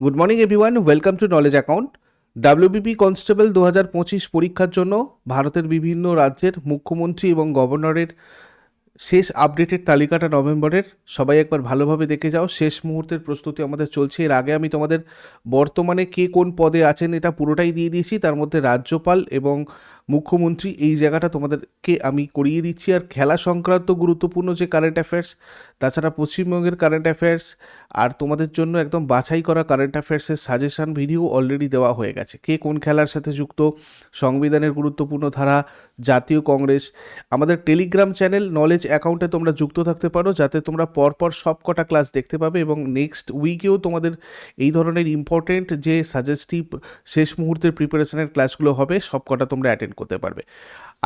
Good morning everyone welcome to knowledge account WBP constable দু হাজার পঁচিশ পরীক্ষার জন্য ভারতের বিভিন্ন রাজ্যের মুখ্যমন্ত্রী এবং গভর্নরের শেষ আপডেটের তালিকাটা নভেম্বরের। সবাই একবার ভালোভাবে দেখে যাও। শেষ মুহূর্তের প্রস্তুতি আমাদের চলছে। এর আগে আমি তোমাদের বর্তমানে কে কোন পদে আছেন এটা পুরোটাই দিয়ে দিয়েছি। তার মধ্যে রাজ্যপাল এবং মুখ্যমন্ত্রী এই জায়গাটা তোমাদেরকে আমি করিয়ে দিচ্ছি। আর খেলা সংক্রান্ত গুরুত্বপূর্ণ যে কারেন্ট অ্যাফেয়ার্স তাছাড়া পশ্চিমবঙ্গের কারেন্ট অ্যাফেয়ার্স আর তোমাদের জন্য একদম বাছাই করা কারেন্ট অ্যাফেয়ার্সের সাজেশান ভিডিও অলরেডি দেওয়া হয়ে গেছে। কে কোন খেলার সাথে যুক্ত, সংবিধানের গুরুত্বপূর্ণ ধারা, জাতীয় কংগ্রেস আমাদের টেলিগ্রাম চ্যানেল নলেজ অ্যাকাউন্টে তোমরা যুক্ত থাকতে পারো, যাতে তোমরা পরপর সব কটা ক্লাস দেখতে পাবে এবং নেক্সট উইকেও তোমাদের এই ধরনের ইম্পর্টেন্ট যে সাজেস্টিভ শেষ মুহূর্তের প্রিপারেশনের ক্লাসগুলো হবে সব কটা তোমরা অ্যাটেন্ড করতে পারবে।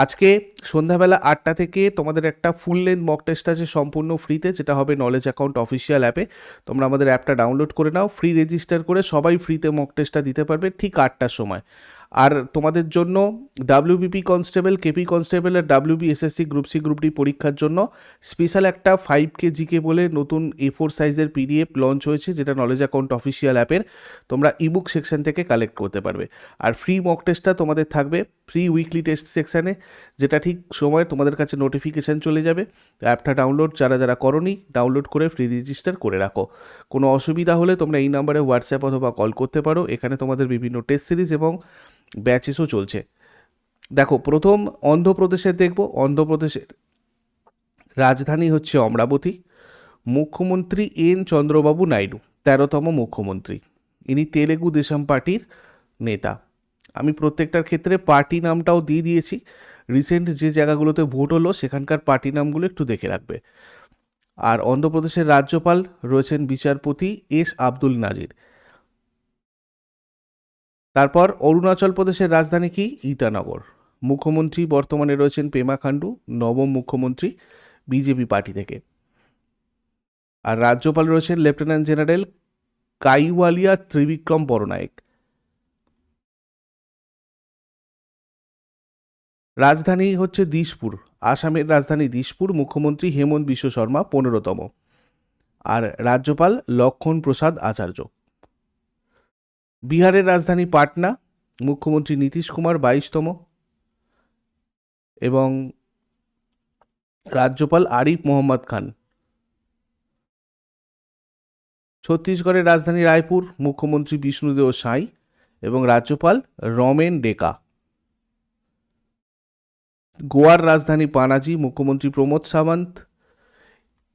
আজকে সন্ধ্যাবেলা আটটা থেকে তোমাদের একটা ফুল লেন্থ মক টেস্ট আছে সম্পূর্ণ ফ্রিতে যেটা হবে নলেজ অ্যাকাউন্ট অফিসিয়াল অ্যাপে তোমরা আমাদের অ্যাপটা ডাউনলোড করে নাও ফ্রি রেজিস্টার করে সবাই ফ্রিতে মক টেস্টটা দিতে পারবে ঠিক আটটার সময়। আর তোমাদের জন্য ডাব্লিউবিপি কনস্টেবল কেপি কনস্টেবল আর WB SSC group C group D পরীক্ষার জন্য স্পেশাল একটা ফাইভ কে জিকে বলে নতুন এ ফোর সাইজের পিডিএফ লঞ্চ হয়েছে, যেটা নলেজ অ্যাকাউন্ট অফিসিয়াল অ্যাপের তোমরা ইবুক সেকশন থেকে কালেক্ট করতে পারবে। আর ফ্রি মক টেস্টটা তোমাদের থাকবে ফ্রি উইকলি টেস্ট সেকশানে যেটা ঠিক সময় তোমাদের কাছে নোটিফিকেশান চলে যাবে। অ্যাপটা ডাউনলোড যারা যারা করনি ডাউনলোড করে ফ্রি রেজিস্টার করে রাখো। কোনো অসুবিধা হলে তোমরা এই নাম্বারে হোয়াটসঅ্যাপ অথবা কল করতে পারো। এখানে তোমাদের বিভিন্ন টেস্ট সিরিজ এবং ব্যাচেসও চলছে। দেখো, প্রথম অন্ধ্রপ্রদেশের দেখব। অন্ধ্রপ্রদেশের রাজধানী হচ্ছে অমরাবতী। মুখ্যমন্ত্রী এন চন্দ্রবাবু নাইডু, তেরোতম মুখ্যমন্ত্রী। ইনি তেলেগু দেশম পার্টির নেতা। আমি প্রত্যেকটার ক্ষেত্রে পার্টি নামটাও দিয়ে দিয়েছি। রিসেন্ট যে জায়গাগুলোতে ভোট হলো, সেখানকার পার্টি নামগুলো একটু দেখে রাখবে। আর অন্ধ্রপ্রদেশের রাজ্যপাল রয়েছেন বিচারপতি এস আব্দুল নাজির। তারপর অরুণাচল প্রদেশের রাজধানী কি? ইটানগর। মুখ্যমন্ত্রী বর্তমানে রয়েছেন পেমা খান্ডু নবম মুখ্যমন্ত্রী বিজেপি পার্টি থেকে। আর রাজ্যপাল রয়েছেন লেফটেন্যান্ট জেনারেল কাইওয়ালিয়া ত্রিবিক্রম বড়নায়ক রাজধানী হচ্ছে দিশপুর আসামের রাজধানী দিশপুর মুখ্যমন্ত্রী হেমন্ত বিশ্ব শর্মা পনেরোতম। আর রাজ্যপাল লক্ষণ প্রসাদ আচার্য। বিহারের রাজধানী পাটনা, মুখ্যমন্ত্রী নীতিশ কুমার বাইশতম। এবং রাজ্যপাল আরিফ মোহাম্মদ খান। ছত্তিশগড়ের রাজধানী রায়পুর, মুখ্যমন্ত্রী বিষ্ণুদেও সাঁই এবং রাজ্যপাল রমেন ডেকা। গোয়ার রাজধানী পানাজি, মুখ্যমন্ত্রী প্রমোদ সাওয়ন্ত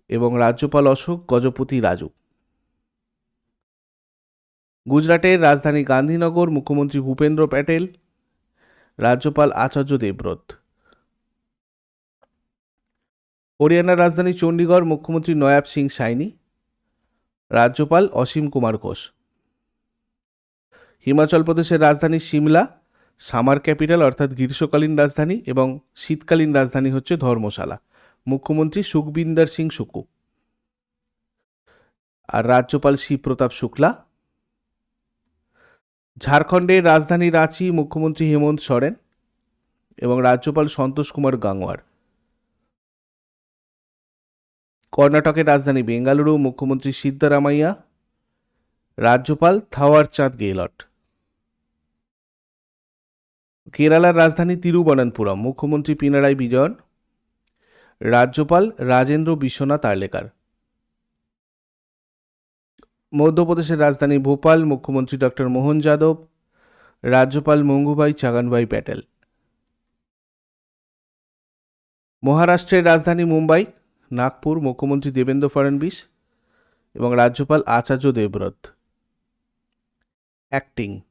এবং রাজ্যপাল অশোক গজপতি রাজু। গুজরাটের রাজধানী গান্ধীনগর, মুখ্যমন্ত্রী ভূপেন্দ্র প্যাটেল, রাজ্যপাল আচার্য দেবব্রত। হরিয়ানার রাজধানী চণ্ডীগড়, মুখ্যমন্ত্রী নয়াব সিং সাইনি, রাজ্যপাল অসীম কুমার ঘোষ। হিমাচল প্রদেশের রাজধানী সিমলা সামার ক্যাপিটাল অর্থাৎ গ্রীষ্মকালীন রাজধানী এবং শীতকালীন রাজধানী হচ্ছে ধর্মশালা। মুখ্যমন্ত্রী সুখবিন্দর সিং সুকু আর রাজ্যপাল শিবপ্রতাপ শুক্লা। ঝাড়খণ্ডের রাজধানী রাঁচি মুখ্যমন্ত্রী হেমন্ত সোরেন এবং রাজ্যপাল সন্তোষ কুমার গাংওয়ার কর্ণাটকের রাজধানী বেঙ্গালুরু মুখ্যমন্ত্রী সিদ্ধারামাইয়া। রাজ্যপাল থাওয়ার চাঁদ গেহলট। কেরালার রাজধানী তিরুবনন্তপুরম, মুখ্যমন্ত্রী পিনারাই বিজয়ন রাজ্যপাল রাজেন্দ্র বিশ্বনাথ আর্লেকার। মধ্যপ্রদেশের রাজধানী ভোপাল, মুখ্যমন্ত্রী ডক্টর মোহন যাদব, রাজ্যপাল মঙ্গুভাই চাগানভাই প্যাটেল। মহারাষ্ট্রের রাজধানী মুম্বাই, নাগপুর, মুখ্যমন্ত্রী দেবেন্দ্র ফডণবীস এবং রাজ্যপাল আচার্য দেবব্রত। অ্যাক্টিং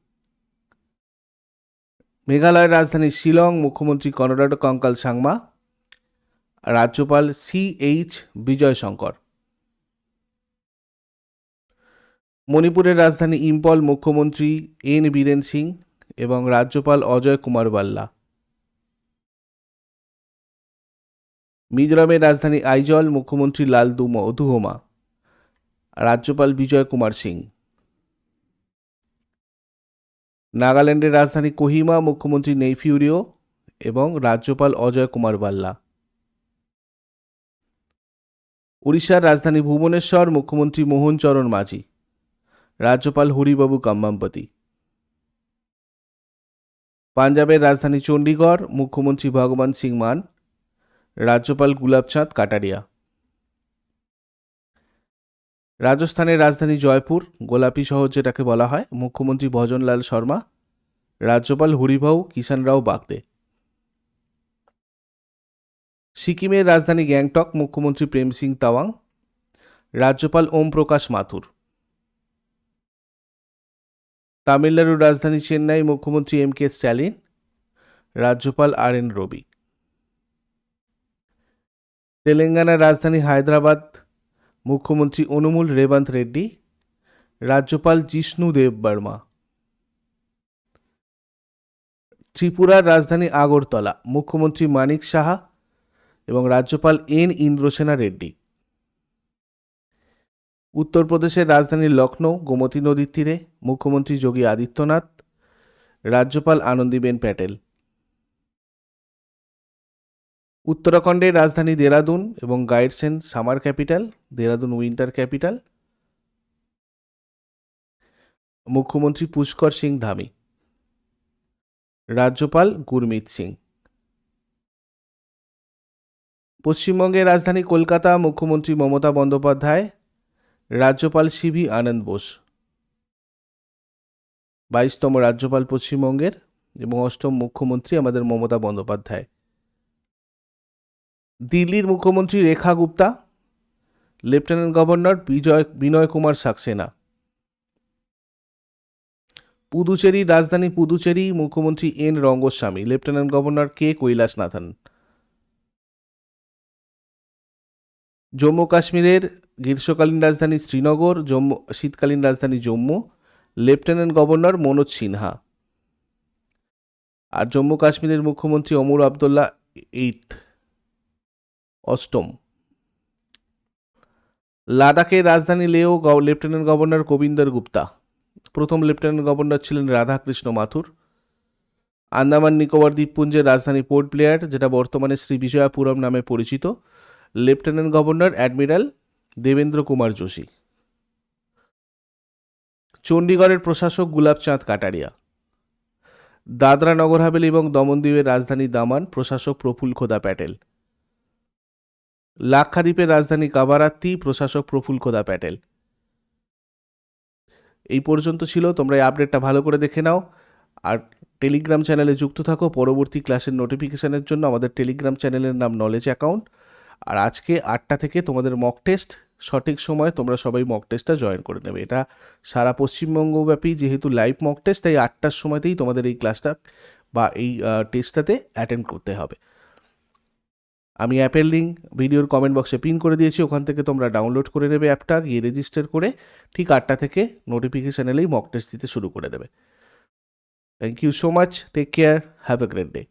মেঘালয়ের রাজধানী শিলং, মুখ্যমন্ত্রী কনরাড কঙ্কাল সাংমা, রাজ্যপাল সি এইচ বিজয় শঙ্কর মণিপুরের রাজধানী ইম্পল, মুখ্যমন্ত্রী এন বীরেন সিং এবং রাজ্যপাল অজয় কুমার বাল্লা। মিজোরামের রাজধানী আইজল, মুখ্যমন্ত্রী লালদু মধুহোমা। রাজ্যপাল বিজয় কুমার সিং। নাগাল্যান্ডের রাজধানী কোহিমা, মুখ্যমন্ত্রী নেইফিউরিও এবং রাজ্যপাল অজয় কুমার বাল্লা। উড়িষ্যার রাজধানী ভুবনেশ্বর, মুখ্যমন্ত্রী মোহন চরণ মাঝি। রাজ্যপাল হরিবাবু কাম্মামপতি পাঞ্জাবের রাজধানী চণ্ডীগড়, মুখ্যমন্ত্রী ভগবান সিং মান। রাজ্যপাল গুলাবচাঁদ কাটারিয়া। রাজস্থানের রাজধানী জয়পুর, গোলাপি শহর যেটাকে বলা হয়, মুখ্যমন্ত্রী ভজনলাল শর্মা, রাজ্যপাল হরিভাউ কিষান রাও বাগদে। সিকিমের রাজধানী গ্যাংটক, মুখ্যমন্ত্রী প্রেম সিং তাওয়াং, রাজ্যপাল ওম প্রকাশ মাথুর। তামিলনাড়ুর রাজধানী চেন্নাই, মুখ্যমন্ত্রী এম কে স্ট্যালিন, রাজ্যপাল আর এন রবি। তেলেঙ্গানার রাজধানী হায়দ্রাবাদ মুখ্যমন্ত্রী অনুমুল রেবন্ত রেড্ডি, রাজ্যপাল জিষ্ণু দেব বর্মা। ত্রিপুরার রাজধানী আগরতলা, মুখ্যমন্ত্রী মানিক সাহা এবং রাজ্যপাল এন ইন্দ্রসেনা রেড্ডি। উত্তরপ্রদেশের রাজধানী লখনৌ গোমতী নদীর তীরে মুখ্যমন্ত্রী যোগী আদিত্যনাথ, রাজ্যপাল আনন্দীবেন প্যাটেল। উত্তরাখণ্ডের রাজধানী দেরাদুন এবং গাইডসেন summer capital, Dehradun winter capital. মুখ্যমন্ত্রী পুষ্কর সিং ধামি। রাজ্যপাল গুরমিত সিং। পশ্চিমবঙ্গের রাজধানী কলকাতা, মুখ্যমন্ত্রী মমতা বন্দ্যোপাধ্যায়। রাজ্যপাল সিভি আনন্দ বোস। বাইশতম রাজ্যপাল পশ্চিমবঙ্গের এবং অষ্টম মুখ্যমন্ত্রী আমাদের মমতা বন্দ্যোপাধ্যায়। দিল্লির মুখ্যমন্ত্রী রেখা গুপ্তা, লেফটেন্যান্ট গভর্নর বিজয়, বিনয় কুমার সাক্সেনা। পুদুচেরি, রাজধানী পুদুচেরি, মুখ্যমন্ত্রী N Rangaswamy, lieutenant governor K Kailashnathan. Jammu কাশ্মীরের গ্রীষ্মকালীন রাজধানী শ্রীনগর, জম্মু, শীতকালীন রাজধানী জম্মু, লেফটেন্যান্ট গভর্নর মনোজ সিনহা। আর জম্মু কাশ্মীরের মুখ্যমন্ত্রী অমর আবদুল্লাহ, এইট। অষ্টম। লাদাখের রাজধানী লেও লেফটেন্যান্ট গভর্নর গোবিন্দর গুপ্তা। প্রথম লেফটেন্যান্ট গভর্নর ছিলেন রাধাকৃষ্ণ মাথুর। আন্দামান নিকোবর দ্বীপপুঞ্জের রাজধানী পোর্ট ব্লেয়ার যেটা বর্তমানে শ্রী বিজয়াপুরম নামে পরিচিত। Lieutenant governor admiral Devendra Kumar Joshi. চণ্ডীগড়ের প্রশাসক গুলাবচাঁদ কাটারিয়া। দাদরা নগর হাভেলি এবং দমনদ্বীপের রাজধানী দামান, প্রশাসক প্রফুল খোদা প্যাটেল। লাক্ষাদ্বীপের রাজধানী কাবারাত্তি প্রশাসক প্রফুল প্যাটেল। এই পর্যন্ত ছিল, তোমরা এই আপডেটটা ভালো করে দেখে নাও। আর টেলিগ্রাম চ্যানেলে যুক্ত থাকো, পরবর্তী ক্লাসের নোটিফিকেশনের জন্য আমাদের টেলিগ্রাম চ্যানেলের নাম নলেজ অ্যাকাউন্ট আর আজকে আটটা থেকে তোমাদের মক টেস্ট সঠিক সময় তোমরা সবাই মক টেস্টটা জয়েন করে নেবে। এটা সারা পশ্চিমবঙ্গব্যাপী যেহেতু লাইভ মক টেস্ট তাই আটটার সময়তেই তোমাদের এই ক্লাসটা বা এই টেস্টটাতে অ্যাটেন্ড করতে হবে। আমি অ্যাপের লিঙ্ক ভিডিওর কমেন্ট বক্সে পিন করে দিয়েছি, ওখান থেকে তোমরা ডাউনলোড করে নেবে অ্যাপটা গিয়ে রেজিস্টার করে ঠিক আটটা থেকে নোটিফিকেশান এলেই মক টেস্ট দিতে শুরু করে দেবে। Thank you so much take care have a great day